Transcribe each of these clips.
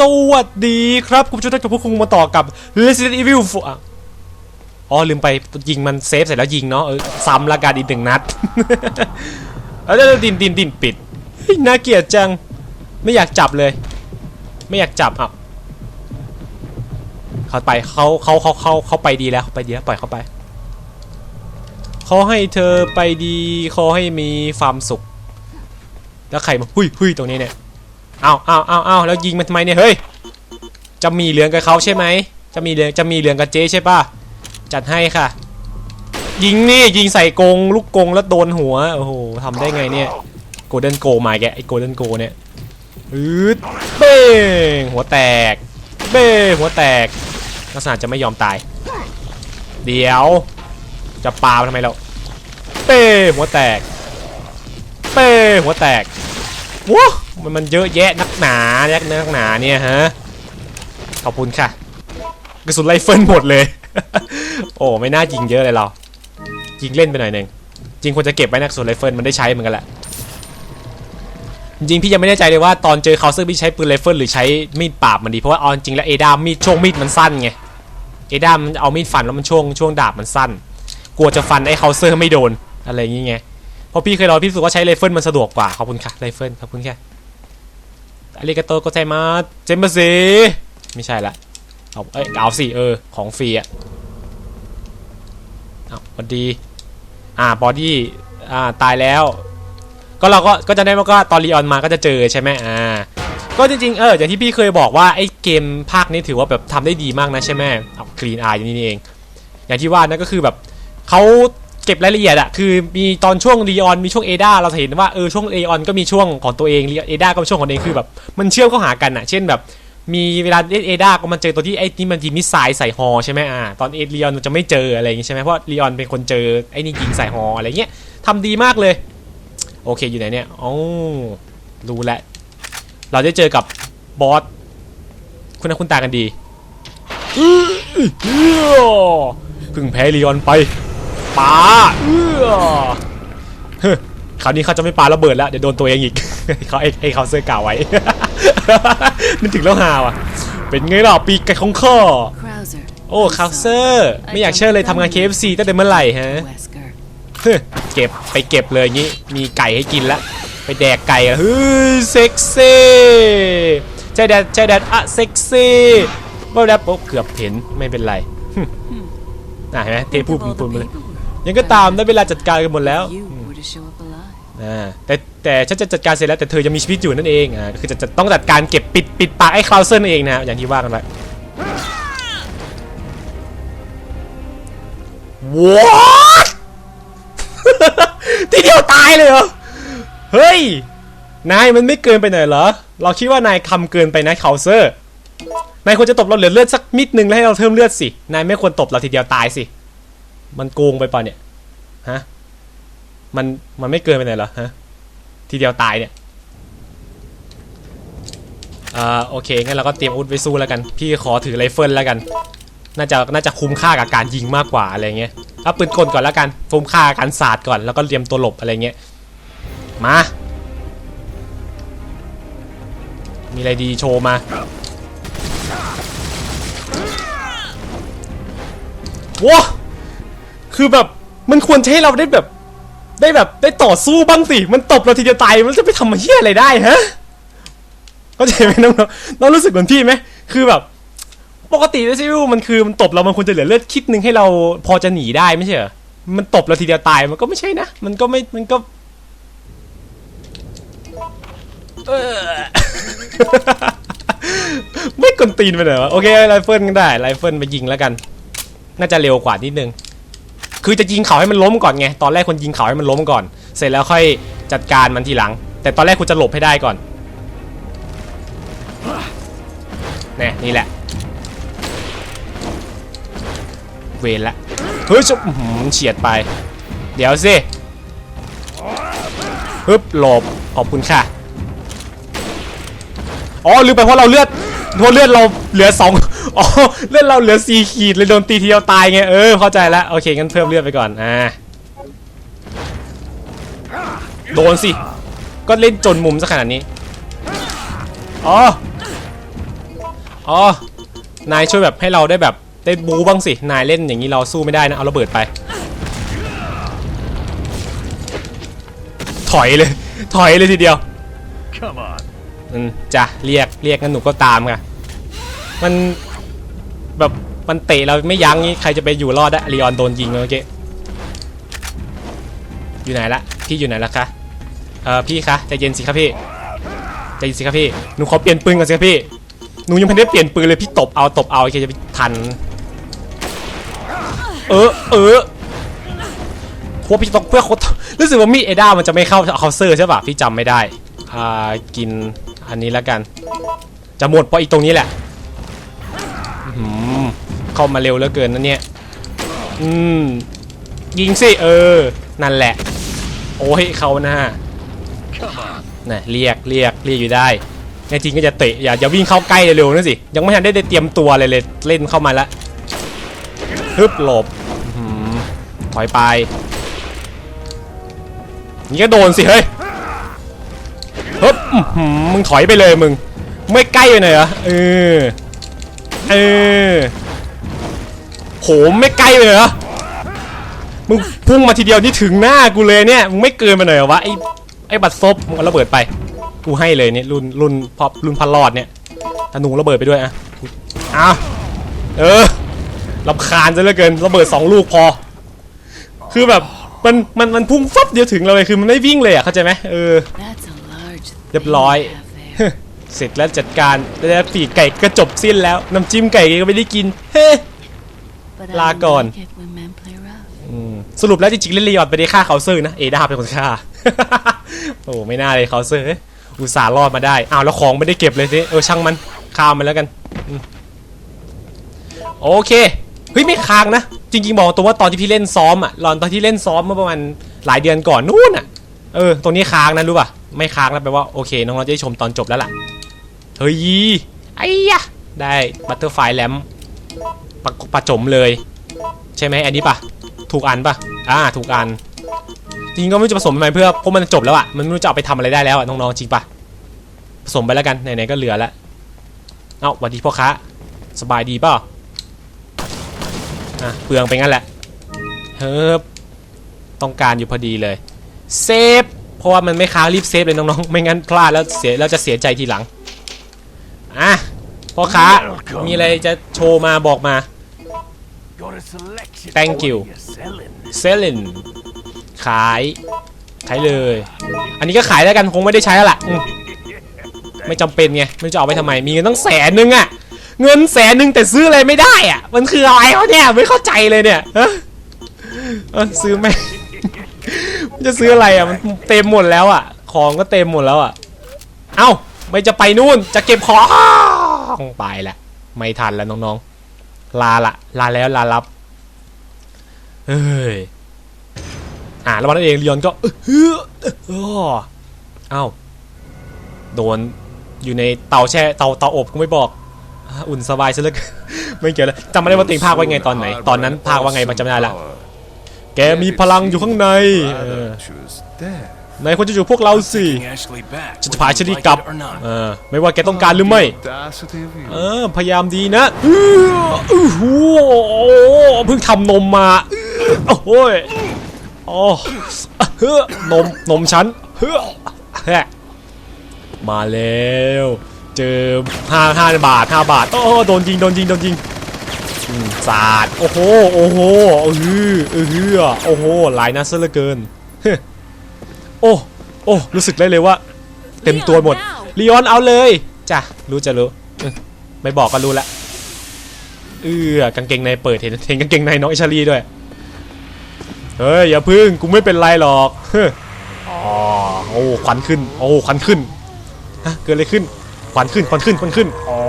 สวัสดีครับ คุณผู้ชมท่านกับพวกคุณมาต่อกับ Resident Evil 4อ๋อ ลืมไปยิงมันเซฟเสร็จแล้วยิงเนาะเออซ้ำละกันอีกหนึ่งนัดแล้วเดี๋ยวดินดินดินปิดน่าเกลียดจัง ไม่อยากจับเลย ไม่อยากจับอะเขาไปเขาเขาเขาเขาเขาไปดีแล้วเขาไปดีแล้วปล่อยเขาไปเขาให้เธอไปดีเขาให้มีความสุข แล้วใครมาหุยหุยตรงนี้เนี่ย เอาเอาเอาเอาแล้วยิงมันทำไมเนี่ยเฮ้ยจะมีเหลืองกับเขาใช่ไหมจะมีเหลืองจะมีเหลืองกับเจ๊ใช่ป่ะจัดให้ค่ะ ยิงนี่ยิงใส่กงลูกกงแล้วโดนหัวโอ้โหทำได้ไงเนี่ยโกลเด้นโกมาแกไอ้โกลเด้นโกเนี่ยอืดเบ้งหัวแตก เบ้งหัวแตกลักษณะจะไม่ยอมตาย เดี๋ยว จะปาทำไมเราเป้หัวแตก เป้หัวแตกว้า มันมันเยอะแยะนักหนาแยะนักหนาเนี่ยฮะ ขอบคุณค่ะ กระสุนไรเฟิลหมดเลย โอ้ไม่น่ายิงเยอะเลยเรา ยิงเล่นไปหน่อยหนึ่งจริงควรจะเก็บไว้นะกระสุนไรเฟิลมันได้ใช้เหมือนกันแหละ จริงพี่ยังไม่แน่ใจเลยว่าตอนเจอเขาซึ่งพี่ใช้ปืนไรเฟิลหรือใช้มีดปราบมันดีเพราะว่าเอาจริงแล้วเอดามมีดช่วงมีดมันสั้นไง เอดามมันเอามีดฟันแล้วมันช่วงช่วงดาบมันสั้น กลัวจะฟันไอ้เคาเซอร์ไม่โดนอะไรอย่างเงี้ยเพราะพี่เคยลองพี่รู้สึกว่าใช้ไรเฟิลมันสะดวกกว่าขอบคุณค่ะไรเฟิลขอบคุณค่ะ อาริกาโตโกไซมาเจมเบอร์ซีไม่ใช่ละเอาเอ้ยเอาสิเออ ของฟรีอะเอาพอดี อ่าบอดี้อ่าตายแล้ว ก็เราก็ก็จะได้ว่าก็ตอนรีออนมาก็จะเจอใช่ไหมอ่าก็จริงๆ เอออย่างที่พี่เคยบอกว่าไอ้เกมภาคนี้ถือว่าแบบทำได้ดีมากนะใช่ไหมเอาคลีนอายอย่างนี้เอง อย่างที่ว่านั่นก็คือแบบเขา ก็บรายละเอียดอะคือมีตอนช่วงรีออนมีช่วงเอดาเราจะเห็นว่าเออช่วงเอออนก็มีช่วงของตัวเองเอดาก็มีช่วงของตัวเองคือแบบมันเชื่อมเข้าหากันอะเช่นแบบ มีเวลาเล่นเอดาก็มันเจอตัวที่ไอ้นี่มันยิงมิสไซล์ใส่ฮอใช่ไหมอ่าตอนเอรีออนจะไม่เจออะไรอย่างงี้ใช่ไหมเพราะรีออนเป็นคนเจอไอ้นี่ยิงใส่ฮออะไรเงี้ยทำดีมากเลย โอเคอยู่ไหนเนี่ยอ๋อรู้แล้วเราได้เจอกับบอสคุณน้าคุณตากันดีพึ่งแพ้รีออนไป ปาเอื้อเฮ้ยคราวนี้เขาจะไม่ปาระเบิดแล้ว เดี๋ยวโดนตัวเองอีกเขาไอ้ไอ้เขาเสื้อกาวไว้ นึกถึงแล้วฮาว่ะ เป็นไงล่ะปีกไก่ของข้อ Krauser. โอ้คาวเซอร์ ไม่อยากเชื่อเลยทำงาน KFC ตั้งแต่เมื่อไหร่ฮะ Wesker. เฮ้ยเก็บไปเก็บเลยงี้ มีไก่ให้กินละ ไปแดกไก่อะเฮ้ยเซ็กซี่ใช่แดดใช่แดดอะเซ็กซี่ว่าแล้วปุ๊บเกือบเห็นไม่เป็นไรหึน่ะเห็นไหมเทพูด Think of all พูด the มาเลย paperwork ยังก็ตามได้เวลาจัดการกันหมดแล้ว You were to show up alive. อ่าแต่แต่ฉันจะจัดการเสร็จแล้วแต่เธอยังมีชีวิตอยู่นั่นเองอ่าคือจะจะต้องจัดการเก็บปิดปิดปากไอ้คลาวเซอร์นั่นเองนะอย่างที่ว่ากันไปว้าทีเดียวตายเลยเหรอ เฮ้ย นายมันไม่เกินไปหน่อยเหรอ เราคิดว่านายคำเกินไปนะคลาวเซอร์ นายควรจะตบเราเหลือเลือดสักนิดนึงแล้วให้เราเพิ่มเลือดสิ นายไม่ควรตบเราทีเดียวตายสิ มันโกงไปป่ะเนี่ย ฮะ มัน มันไม่เกินไปไหนเหรอฮะ ทีเดียวตายเนี่ยอ่าโอเค งั้นเราก็เตรียมอาวุธไว้สู้แล้วกัน พี่ขอถือไรเฟิลแล้วกัน น่าจะ น่าจะคุ้มค่ากับการยิงมากกว่าอะไรเงี้ยเอาปืนกลก่อนแล้วกันคุ้มค่ากับการสาดก่อน แล้วก็เตรียมตัวหลบอะไรเงี้ย มา มีอะไรดีโชว์มาว้า คือแบบมันควรจะให้เราได้แบบ ได้แบบได้ต่อสู้บ้างสิ มันตบเราทีเดียวตาย มันจะไปทำมาเฮี้ยอะไรได้ฮะเข้าใจไหมน้องน้องรู้สึกเหมือนพี่ไหมคือแบบ ปกติแล้วซิวมันคือมันตบเรามันควรจะเหลือเลือดคิดนึงให้เราพอจะหนีได้ไม่ใช่เหรอมันตบเราทีเดียวตายมันก็ไม่ใช่นะ มันก็ไม่มันก็เออไม่กลนตีนไปเลยวะโอเคไรเฟิลก็ได้ไรเฟิลไปยิงแล้วกัน น่าจะเร็วกว่านิดนึง คือจะยิงเขาให้มันล้มก่อนไง ตอนแรกคนยิงเขาให้มันล้มก่อน เสร็จแล้วค่อยจัดการมันทีหลัง แต่ตอนแรกคุณจะหลบให้ได้ก่อนเนี่ยนี่แหละ เวรละ เฮ้ยจะอื้อหือเฉียดไป เดี๋ยวสิฮึบหลบ ขอบคุณค่ะ อ๋อลืมไปเพราะเราเลือดเพราะเลือดเราเหลือสอง อ๋อเลือดเราเหลือสี่ขีดเลยโดนตีทีเดียวตายไงเออเข้าใจแล้วโอเคงั้นเพิ่มเลือดไปก่อนอ่าโดนสิ ก็เล่นจนมุมซะขนาดนี้อ๋ออ๋อนายช่วยแบบให้เราได้แบบได้บูบ้างสิ นายเล่นอย่างนี้เราสู้ไม่ได้นะ เอาระเบิดไป ถอยเลย ถอยเลยทีเดียว Come on. อืมจ้ะเรียกเรียกงั้นหนูก็ตามค่ะมัน แบบมันเตะเราไม่ยั้งงี้ใครจะไปอยู่รอดได้ลีออนโดนยิงเมื่อกี้อยู่ไหนละพี่อยู่ไหนละคะเออพี่คะใจเย็นสิครับพี่ใจเย็นสิครับพี่หนูขอเปลี่ยนปืนก่อนสิครับพี่หนูยังไม่ได้เปลี่ยนปืนเลยพี่ตบเอาตบเอาแค่จะไปทัน เออเออพราะพี่ต้องเพื่อคนรู้สึกว่ามีดเอด้ามันจะไม่เข้าเคาน์เซอร์ใช่ป่ะพี่จำไม่ได้อ่ากินอันนี้แล้วกัน จะหมดเพราะอีกตรงนี้แหละ เข้ามาเร็วเหลือเกินนะเนี่ย อืม ยิงสิ เออ นั่นแหละ โอ้ยเขาหน้า Come on. น่ะเรียกเรียกเรียกอยู่ได้แน่จริงก็จะเตะอย่าอย่าวิ่งเข้าใกล้เร็วๆนะสิ ยังไม่ทันได้ได้เตรียมตัวเลยเลยเล่นเข้ามาแล้วฮึบหลบอื้อหือถอยไป นี่ก็โดนสิ เฮ้ยฮึบอื้อหือมึงถอยไปเลยมึง ไม่ใกล้ไปหน่อยเหรอเออ เออโหไม่ใกล้ไปเลยเหรอมึงพุ่งมาทีเดียวนี่ถึงหน้ากูเลยเนี่ยมึงไม่เกินไปหน่อยเหรอวะไอไอบัตรซบมึงเอาระเบิดไป กูให้เลยเนี่ยรุ่นรุ่นพอรุ่นพันรอดเนี่ยธนูระเบิดไปด้วยอะกูอ้าวเออลำคาญซะเหลือเกินระเบิดสองลูกพอ คือแบบมันมันมันพุ่งฟับเดียวถึงเราเลยคือมันไม่วิ่งเลยอะเข้าใจไหมเออ That's a large thing เรียบร้อย you have there. เสร็จแล้วจัดการแล้วปีกไก่ก็จบสิ้นแล้วน้ำจิ้มไก่ก็ไม่ได้กินเฮ้ But La I don't con. like it when men play rough. อืมสรุปแล้วจริงๆเล่นลีออนไปได้ฆ่าเคาน์เซอร์นะเอดาเป็นคนฆ่าโอ้ไม่น่าเลยเคาน์เซอร์เอ้ยอุตส่าห์รอดมาได้อ้าวแล้วของไม่ได้เก็บเลยสิเออช่างมันข้ามมันแล้วกันอืมโอเคเฮ้ยไม่ค้างนะจริงๆบอกตัวว่าตอนที่พี่เล่นซ้อมอะตอนตอนที่เล่นซ้อมเมื่อประมาณหลายเดือนก่อนนู่นอะเออตรงนี้ค้างนะรู้ป่ะไม่ค้างแล้วแปลว่าโอเคน้องๆจะได้ชมตอนจบแล้วล่ะ เฮ้ยไอ้ยะได้บัตเตอร์ไฟแลมปะปะจมเลย ใช่ไหมอันนี้ปะถูกอันปะอ่าถูกอัน จริงๆก็ไม่รู้จะผสมทำไมเพื่อเพราะมันจบแล้วอะมันไม่รู้จะเอาไปทำอะไรได้แล้วอะน้องๆจริงปะผสมไปแล้วกันไหนๆก็เหลือแล้วเอ้าสวัสดีพ่อค้าสบายดีเปล่าอะเปลืองไปงั้นแหละเฮ้ยต้องการอยู่พอดีเลยเซฟเพราะว่ามันไม่ค้างรีบเซฟเลยน้องๆ ไม่งั้นพลาดแล้วเสียแล้วจะเสียใจทีหลัง อะพ่อค้า มีอะไรจะโชว์มาบอกมา Got a selection. Thank What you. are selling? เซลินขายขายเลย อันนี้ก็ขายแล้วกันคงไม่ได้ใช้แล้วล่ะอืมไม่จำเป็นไงไม่รู้จะเอาไปทำไมมีเงินตั้งแสนนึงอะเงินแสนนึงแต่ซื้ออะไรไม่ได้อะมันคืออะไรวะเนี่ยไม่เข้าใจเลยเนี่ยฮะเออซื้อไม่มันจะซื้ออะไรอะมันเต็มหมดแล้วอะของก็เต็มหมดแล้วอะเอ้า ไม่จะไปนู่นจะเก็บของไปละไม่ทันแล้วน้องๆ ลาละลาแล้วลารับเฮ้ยอ่าแล้วมันเองเลียนก็เออเฮ้อเออเอ้าโดนอยู่ในเตาแช่เตาเตาอบก็ไม่บอกอ่าอุ่นสบายซะเหลยไม่เกี่ยวเลยจำไม่ได้ว่าตัวเองพากไว้ไงตอนไหน ตอนนั้นพากว่าไงมันจำไม่ได้ละแกมีพลังอยู่ข้างใน เออ Choose there. ในคนจะอยู่พวกเราสิ Taking Ashley back. ฉันจะพา whether ช you ลี like กลับ it or not. เออไม่ว่าแกต้องการหรือไม่ Audacity of you. เออพยายามดีนะอื้ออื้อหูเพิ่งทำนมมาอื้อโอ้โหยโอ้เฮ้อนมนมฉันเฮ้อแฮะมาแล้วเจอห้าห้าบาทห้าบาทโอ้โดนยิงโดนยิงโดนยิงอืมสาดโอ้โหโอ้โหเออเออเฮือโอ้โหหลายนัดซะเหลือเกินเฮ้อ โอ้โอ้รู้สึกได้เลยว่า เต็มตัวหมดลีออนเอาเลยจ้ะรู้จะรู้เออไม่บอกก็รู้ละเอือกางเกงในเปิดเห็นเห็นกางเกงในน้องอิชาลีด้วยเฮ้ยอย่าพึ่งกูไม่เป็นไรหรอกเฮ้ออ๋อโอ้ควันขึ้นโอ้ควันขึ้นฮะเกิดอะไรขึ้นควันขึ้นควันขึ้นควันขึ้นโอ้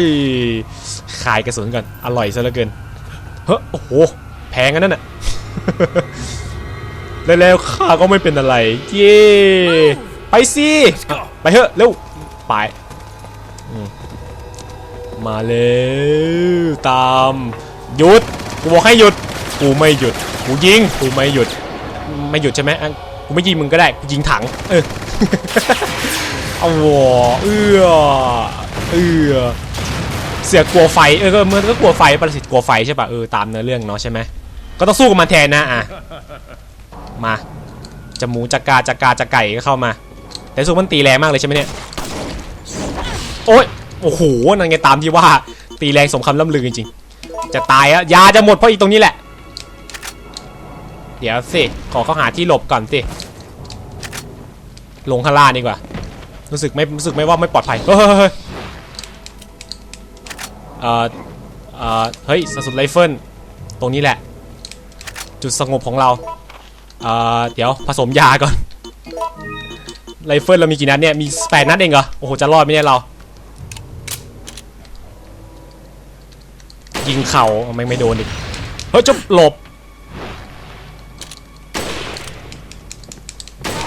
ยขายกระสุนก่อนอร่อยซะเหลือเกินเฮ้ยโอ้โหแพงอันนั้นน่ะ แล้วๆข้าก็ไม่เป็นอะไร เย้ไปสิไปเถอะเร็วไปมาเลยตามหยุดกูบอกให้หยุดกูไม่หยุดกูยิงกูไม่หยุดไม่หยุดใช่ไหมอะกูไม่ยิงมึงก็ได้กูยิงถัง เออเอาวอเอื้อเอื้อเสือกกลัวไฟเออก็มันก็กลัวไฟประสิตกลัวไฟใช่ป่ะเออตามเนื้อเรื่องเนาะใช่ไหมก็ต้องสู้กับมันแทนนะอะ มาจะหมูจะกาจะกาจะไก่ก็เข้ามา แต่สู้มันตีแรงมากเลยใช่ไหมเนี่ยโอ้ยโอ้โหนั่นไงตามที่ว่าตีแรงสมคำล่ำลือจริงๆจะตายอะยาจะหมดเพราะอีตรงนี้แหละ เดี๋ยวสิขอเขาหาที่หลบก่อนสิลงข้างล่างดีกว่า รู้สึกไม่รู้สึกไม่ว่าไม่ปลอดภัยเฮ้ยเอ่อเอ่อเฮ้ยสสุดไรเฟิลตรงนี้แหละ จุดสงบของเรา เอ่อเดี๋ยวผสมยาก่อนไรเฟิลเรามีกี่นัดเนี่ย มีแปดนัดเองเหรอ โอ้โห จะรอดไหมเนี่ยเรา ยิงเข่าไม่ไม่โดนอีก เฮ้ยจบหลบ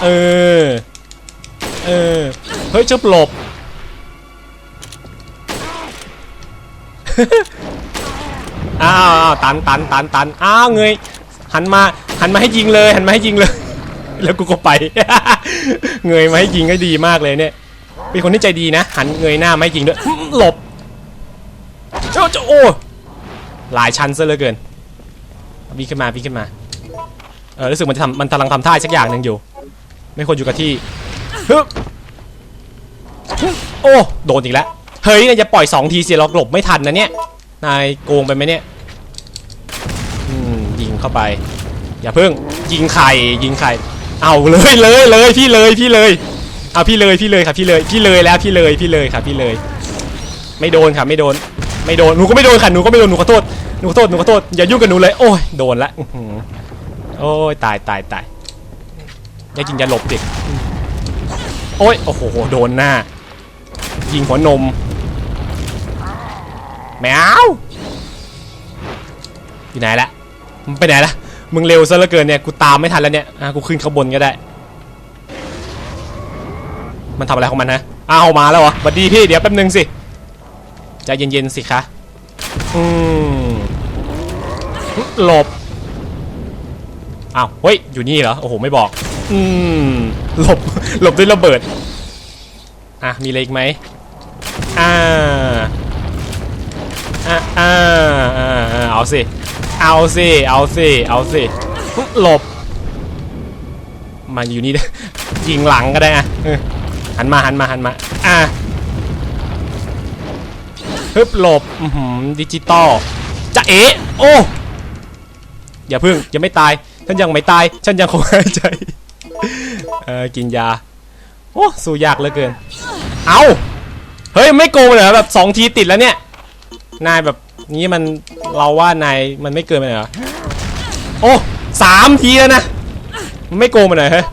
เออ เออ เฮ้ยจบหลบ อ้าวอ้าวตันตันตันตันอ้าวเงย หันมาหันมาให้ยิงเลยหันมาให้ยิงเลย แล้วกูก็ไป เงยมาให้ยิงก็ดีมากเลยเนี่ยเป็นคนที่ใจดีนะ หันเงยหน้ามาให้ยิงด้วยหลบเจ้าเจ้าโอ้หลายชั้นซะเหลือเกินวิ่งขึ้นมาวิ่งขึ้นมาเออรู้สึกมันทำมันกำลังทำท่าสักอย่างหนึ่งอยู่ ไม่ควรอยู่กับที่ฮึโอ้โดนอีกแล้วเฮ้ยนายจะปล่อยสองทีเสียเราหลบไม่ทันนะเนี่ยนายโกงไปไหมเนี่ย เข้าไป อย่าเพิ่งยิงไข่ยิงไข่เอาเลยเลยเลยพี่เลยพี่เลยเอาพี่เลยพี่เลยครับพี่เลยพี่เลยแล้วพี่เลยพี่เลยครับพี่เลย ไม่โดนครับไม่โดน ไม่โดนหนูก็ไม่โดนค่ะหนูก็ไม่โดนหนูขอโทษหนูขอโทษหนูขอโทษอย่ายุ่งกับหนูเลยโอ้ยโดนละโอ้ยตายตายตายอย่าจริงจะหลบดิโอ้ยโอ้โหโดนหน้า ยิงหัวนมแมวอยู่ไหนละ มึงไปไหนละมึงเร็วซะเหลือเกินเนี่ย กูตามไม่ทันแล้วเนี่ย อะ กูขึ้นข้างบนก็ได้ มันทำอะไรของมันนะอ้าวมาแล้วเหรอสวัสดีพี่ เดี๋ยวแป๊บนึงสิใจเย็นๆสิคะ อืมหลบ อ้าว เฮ้ย อยู่นี่เหรอ โอ้โห ไม่บอก อืม หลบ หลบด้วยระเบิด อะ มีอะไรอีกไหมอ่าอ่าอ่าอ่าเอาสิ เอาสิ เอาสิ เอาสิหลบ มาอยู่นี่ ยิงหลังก็ได้อะหันมาหันมาหันมาอะฮึบหลบดิจิตอลจะเอะโอ้อย่าพึ่งยังไม่ตาย ฉันยังไม่ตาย ฉันยังคงหายใจเออกินยา โอ้สู้ยากเหลือเกิน เอาเฮ้ยไม่โกงเลยแบบสองทีติดแล้วเนี่ย นายแบบนี้มัน เราว่านายมันไม่เกินไปเหรอ โอ้สามทีแล้วนะมันไม่โกงไปหน่อยเฮ้ย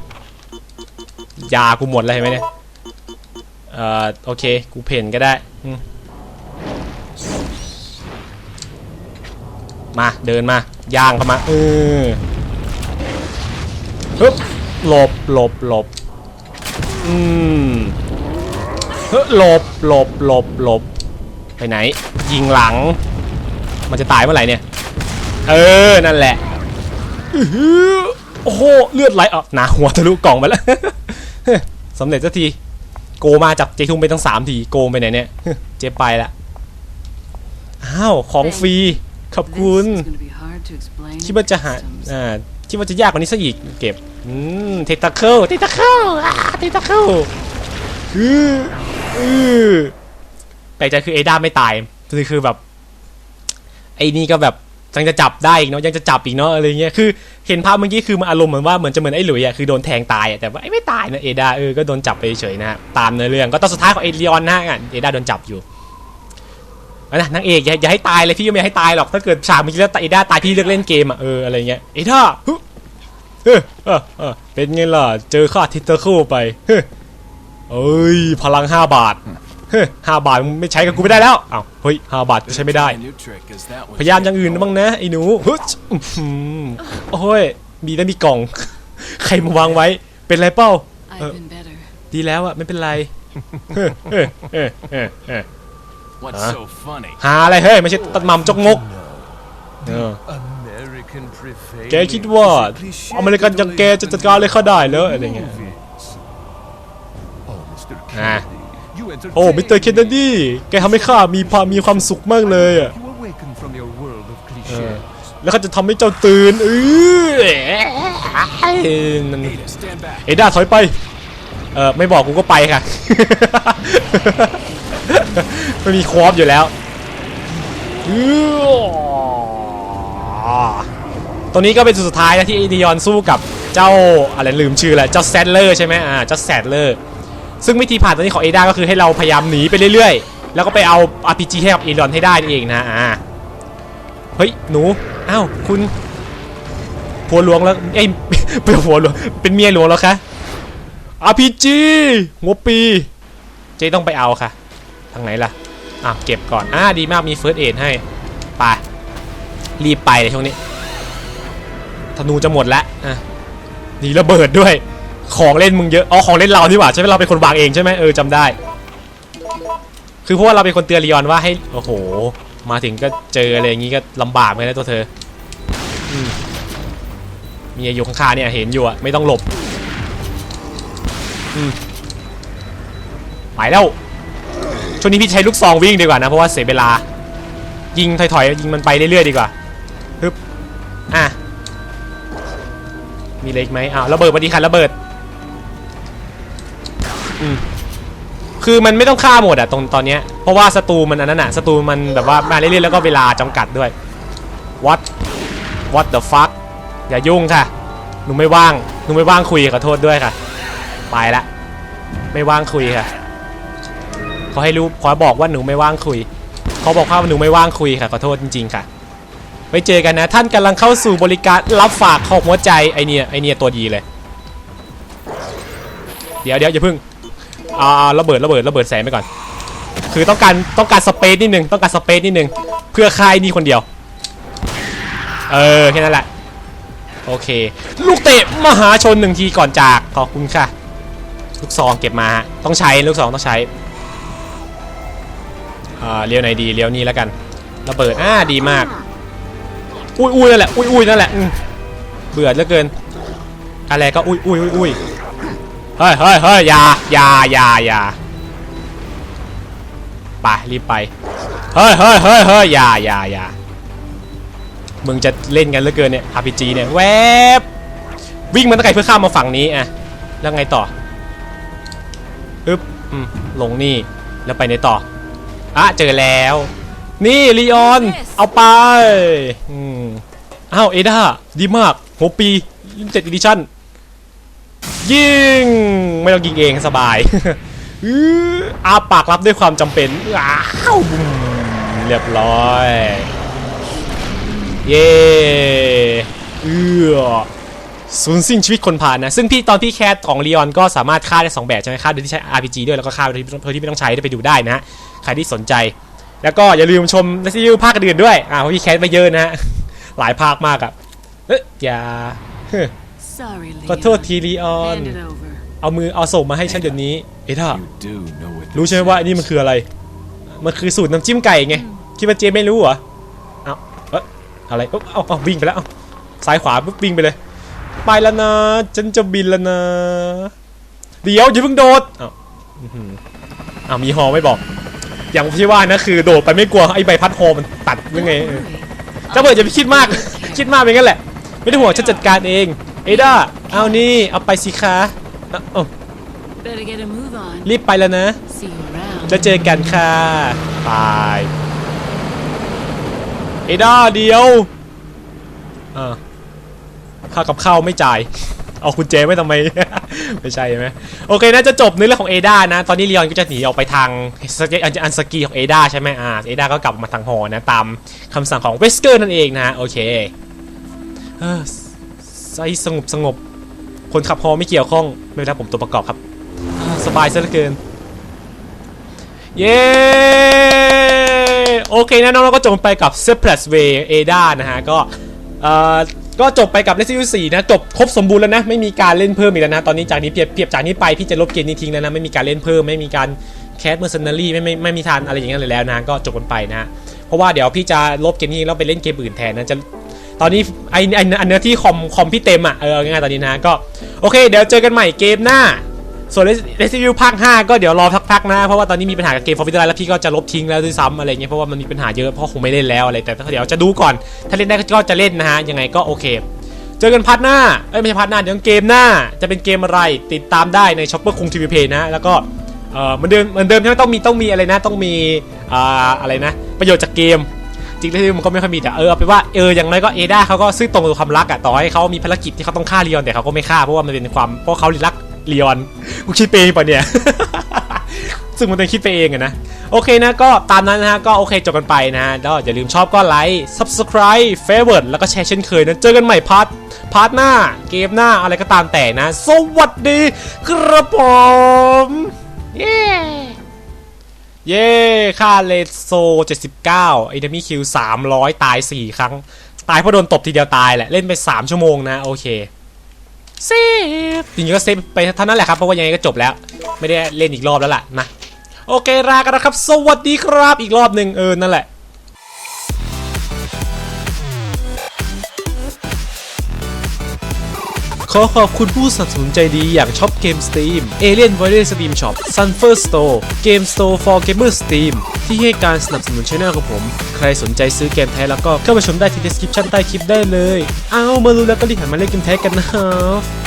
ยากูหมดแล้วเห็นไหมเนี่ย เอ่อโอเค กูเพ่นก็ได้ มาเดินมา ย่างเข้ามาเออฮึบหลบหลบหลบอืมเฮ้ยหลบหลบหลบหลบไปไหน ยิงหลัง มันจะตายเมื่อไหร่เนี่ย เออ นั่นแหละอื้อหือโอ้โห เลือดไหลอะหนาหัวทะลุกล่องไปแล้วสำเร็จสักที โกมาจับเจทุ่มไปตั้งสามที โกไปไหนเนี่ย เจ๊ไปละอ้าว ของฟรี ขอบคุณ This is gonna be hard to explain คิดว่าจะหา systems. อ่า คิดว่าจะยากกว่านี้ซะอีก เก็บ อืม เทตาเคิลเทตาเคิลอ่าเทตาเคิลอืออือแปลกใจคือเอด้าไม่ตายคือคือแบบ ไอ้นี่ก็แบบยังจะจับได้อีกเนาะยังจะจับอีกเนาะอะไรเงี้ยคือเห็นภาพเมื่อกี้คือมันอารมณ์เหมือนว่าเหมือนจะเหมือนไอ้หลุยอะคือโดนแทงตายอะแต่ว่าไอ้ไม่ตายนะเอดาเออก็โดนจับไปเฉยนะฮะตามเนื้อเรื่องก็ตอนสุดท้ายของเอเลียนนะฮะเอดาโดนจับอยู่นะนางเอกอย่าอย่าให้ตายเลยพี่ไม่ให้ตายหรอกถ้าเกิดฉากเมื่อกี้แล้วเอดาตายพี่เลิกเล่นเกมอะเอออะไรเงี้ยเอด้าเออเออเออเป็นไงล่ะเจอข้าทิตเตอร์คู่ไปเฮ้ยเอ้ยพลังห้าบาท เฮ้ยห้าบาทมึงไม่ใช้กับกูไม่ได้แล้วอ้าวเฮ้ยห้าบาทกูใช้ไม่ได้ Try a new trick, 'cause that was พยายามอย่างอื่นบ้างนะไอ้หนูฮึดอื้อหือโอ้ยมีได้มีกล่อง ใครมาวางไว้ เป็นไรเป้า I've Uh, been better. ดีแล้วอะไม่เป็นไรเฮ้ยเฮ้ยเฮ้ยเฮ้ยเฮ้ย What's Huh? so funny? หาอะไรเฮ้ยไม่ใช่ตัดหม่ำจกงกเออ American prevail แกคิดว่าอเมริกันอย่างแกจะจัดการเลยเขาได้เหรออะไรเงี้ย โอ้มิสเตอร์เคนเนดีแกทำให้ข้ามีความมีความสุขมากเลยอะ You awaken from your world of เอ cliches. อแล้วเขาจะทำให้เจ้าตื่นเออนั่น Ada, stand back. เอด้าถอยไป เออไม่บอกกูก็ไปค่ะ ไม่มีคอร์ฟอยู่แล้วอื้อตรงนี้ก็เป็นจุดสุดท้ายนะที่ดิยอนสู้กับเจ้าอะไรลืมชื่อแหละเจ้าแซดเลอร์ใช่ไหมอ่าเจ้าแซดเลอร์ ซึ่งวิธีผ่านตอนนี้ของเอดาก็คือให้เราพยายามหนีไปเรื่อยๆ แล้วก็ไปเอา RPG ให้กับเอดอนให้ได้นี่เองนะอ่าเฮ้ยหนูอ้าวคุณผัวหลวงแล้วเอ้ยเป็นผัวหลวงเป็นเมียหลวงแล้วคะ RPG หัวปีเจ๊ต้องไปเอาค่ะ ทางไหนล่ะอะเก็บก่อนอ่าดีมากมีเฟิร์สเอ d ให้ไปรีบไปเลยช่วงนี้ธนูจะหมดแล้วอะหนีระเบิดด้วย ของเล่นมึงเยอะ อ๋อ ของเล่นเรานี่หว่า ใช่ไหมเราเป็นคนวางเองใช่ไหมเออจำได้ คือเพราะว่าเราเป็นคนเตือนลีออนว่าให้ โอ้โห มาถึงก็เจออะไรอย่างงี้ก็ลำบากเหมือนกันนะตัวเธออืมมีอยู่ข้างๆเนี่ยเห็นอยู่อะไม่ต้องหลบอืมไปแล้ว ช่วงนี้พี่ใช้ลูกซองวิ่งดีกว่านะ เพราะว่าเสียเวลา ยิงถอยๆยิงมันไปเรื่อยๆดีกว่าฮึบอะมีเล็กไหมอ้าวระเบิดมาดีค่ะระเบิด คือมันไม่ต้องฆ่าหมดอะตรงตอนเนี้ยเพราะว่าศัตรูมันอันนั้นอะศัตรูมันแบบว่ามาเรื่อยๆแล้วก็เวลาจำกัดด้วย what what the fuck อย่ายุ่งค่ะ หนูไม่ว่าง หนูไม่ว่างคุยขอโทษด้วยค่ะ ไปละ ไม่ว่างคุยค่ะเขาให้รู้ ขอบอกว่าหนูไม่ว่างคุย เขาบอกว่าหนูไม่ว่างคุยค่ะขอโทษจริง ๆ ค่ะ ไว้เจอกันนะ ท่านกำลังเข้าสู่บริการรับฝากของหัวใจไอเนียไอเนียตัวดีเลย เดี๋ยวเดี๋ยวอย่าเพึ่ง อ่าระเบิดระเบิดระเบิดแสงไปก่อน คือต้องการต้องการสเปซนิดนึงต้องการสเปซนิดนึงเพื่อค่ายนี่คนเดียว เออแค่นั้นแหละโอเค ลูกเตะมหาชนหนึ่งทีก่อนจากขอบคุณค่ะ ลูกซองเก็บมาฮะต้องใช้ลูกซองต้องใช้อ่าเลี้ยวไหนดีเลี้ยวนี้แล้วกันระเบิดอ่าดีมาก อุ้ยอุ้ยนั่นแหละอุ้ยอุ้ยนั่นแหละเบื่อเหลือเกิน อะไรก็อุ้ยอุ้ยอุ้ยอุ้ย เฮ้ยเฮ้ยเฮ้ยอย่าอย่าอย่าอย่าไปรีบไป เฮ้ยเฮ้ยเฮ้ยเฮ้ยอย่าอย่าอย่ามึงจะเล่นกันเหลือเกินเนี่ย RPG เนี่ยแวบวิ่งมาตั้งไกลเพื่อข้ามมาฝั่งนี้อะแล้วไงต่ออึ๊บอืมลงนี่แล้วไปไหนต่ออะเจอแล้ว นี่ลีออน เอาไปอืมอ้าวเอด้าดีมากหัวปีเจ็ดอีดิชั่น ยิง ไม่ต้องยิงเองสบายอ้าปากรับด้วยความจำเป็นอ้าวเรียบร้อย เย้เอือสูญสิ้นชีวิตคนผ่านนะ ซึ่งพี่ตอนพี่แคสของลีออนก็สามารถฆ่าได้ 2 แบบใช่ไหมฆ่าโดยที่ใช้ RPG ด้วย แล้วก็ฆ่าโดยที่ไม่ต้องใช้ได้ไปดูได้นะใครที่สนใจ แล้วก็อย่าลืมชมและซีรีส์ภาคอื่นด้วยอ่าเพราะพี่แคสไปเยอะนะฮะหลายภาคมากอะเอ๊ะอย่า ขอโทษทีลีออน Hand it over. เอามือเอาส่งมาให้ฉันเดี๋ยวนี้ เอท่า You do know what รู้ this ใช่ไหมว่าอัน is. นี้มันคืออะไร มันคือสูตรน้ำจิ้มไก่ไง คิดว่าเจไม่รู้เหรอ เอาเอ๊ะอะไรเอ้าเอาเอาวิ่งไปแล้วเอาซ้ายขวาปุ๊บวิ่งไปเลย ไปแล้วนะ ฉันจะบินแล้วนะ เดี๋ยวอย่าเพิ่งโดดเอาอื้อหืออ้าวมีฮอไม่บอก อย่างที่ว่านะคือโดดไปไม่กลัวไอ้ใบพัดฮอมันตัดหรือไงเออ เจ้าเบิร์ดอย่าไปคิดมาก คิดมากเป็นงั้นแหละ ไม่ต้องห่วงฉันจัดการเอง เอด้าเอานี่ เอาไปสิคะเอาเอา Better get a move on. รีบไปแล้วนะ See you around. แล้วเจอกันค่ะบายเอด้าเดียวอ่าค่ากับข้าวไม่จ่าย เอาคุณเจไม่ทำไม ไม่ใช่ไหมโอเคน่าจะจบในเรื่องของเอด้านะ ตอนนี้ลีออนก็จะหนีออกไปทางสเกอันอันสกีของเอด้าใช่ไหมอ่าเอด้าก็กลับมาทางหอนะ ตามคำสั่งของเวสเกอร์นั่นเองนะโอเคเออ ใจสงบสงบ คนขับฮอไม่เกี่ยวข้อง ไม่เป็นไรผมตัวประกอบครับ สบายซะเหลือเกิน เย้โอเคนะน้องเราก็จบไปกับ s e p r e s s Way Ada นะฮะ ก็เอ่อก็จบไปกับ Resident Evil 4นะ จบครบสมบูรณ์แล้วนะ ไม่มีการเล่นเพิ่มอีกแล้วนะ ตอนนี้จากนี้เปรียบเปรียบจากนี้ไปพี่จะลบเกมนี้ทิ้งแล้วนะ ไม่มีการเล่นเพิ่ม ไม่มีการแคสเมอร์เซนารีไม่ไม่ไม่มีทานอะไรอย่างเงี้ยเลยแล้วนะ ก็จบกันไปนะ เพราะว่าเดี๋ยวพี่จะลบเกมนี้แล้วไปเล่นเกมอื่นแทนนะ จะ ตอนนี้ไอไออันเนื้อที่คอมคอมพี่เต็มอะเออง่ายๆตอนนี้นะก็โอเค เดี๋ยวเจอกันใหม่เกมหน้า ส่วน Resident Evil ภาค5ก็เดี๋ยวรอพักๆนะ เพราะว่าตอนนี้มีปัญหากับเกม Forbidden Light แล้วพี่ก็จะลบทิ้งแล้วด้วยซ้ำอะไรเงี้ยเพราะว่ามันมีปัญหาเยอะเพราะคงไม่เล่นแล้วอะไรแต่เดี๋ยวจะดูก่อน ถ้าเล่นได้ก็จะเล่นนะฮะยังไงก็โอเค เจอกันพาร์ทหน้าเอ้ยไม่ใช่พาร์ทหน้าเดี๋ยวเกมหน้าจะเป็นเกมอะไรติดตามได้ใน Shopper คุงทีวีเพย์นะแล้วก็เออเหมือนเดิมเหมือนเดิมใช่ไหมต้องมีต้องมีอะไรนะต้องมีอ่าอะไรนะ ประโยชน์จากเกม จริงๆมันก็ไม่ค่อยมีแต่เออเอาเป็นว่าเอออย่างน้อยก็เอด้าเขาก็ซื่อตรงกับความรักอะต่อให้เขามีภารกิจที่เขาต้องฆ่าลีออนแต่เขาก็ไม่ฆ่าเพราะว่ามันเป็นความเพราะเขารักลีออนกูคิดไปเองปะเนี่ยซึ่งมันเป็นคิดไปเองอะนะ โอเคนะ ก็ตามนั้นนะฮะ ก็โอเคจบกันไปนะฮะแล้วอย่าลืมชอบก็ไลค์ subscribe favorite แล้วก็แชร์เช่นเคยนะ เจอกันใหม่พาร์ทพาร์ทหน้า เกมหน้าอะไรก็ตามแต่นะ สวัสดีครับผม เย้ เย้ค่าเลโซ 79ไอเดมี่คิว 300 ตาย 4 ครั้ง ตายเพราะโดนตบทีเดียวตายแหละ เล่นไป 3 ชั่วโมงนะ โอเคเซฟจริงๆก็เซฟไปเท่านั้นแหละครับ เพราะว่ายังไงก็จบแล้ว ไม่ได้เล่นอีกรอบแล้วล่ะนะ โอเคลากันนะครับ สวัสดีครับอีกรอบหนึ่งเออ นั่นแหละ อขอบคุณผู้สนับสนุนใจดีอย่างช็อปเกมสตรีม Alien Warrior Steam Shop Sunfer Store Game Store for Gamer Steam ที่ให้การสนับสนุนช่องของผม ใครสนใจซื้อเกมแท้แล้วก็เข้ามาชมได้ที่ description ใต้คลิปได้เลย เอามารู้แล้วก็รีบหันมาเล่นเกมแท้กันนะครับ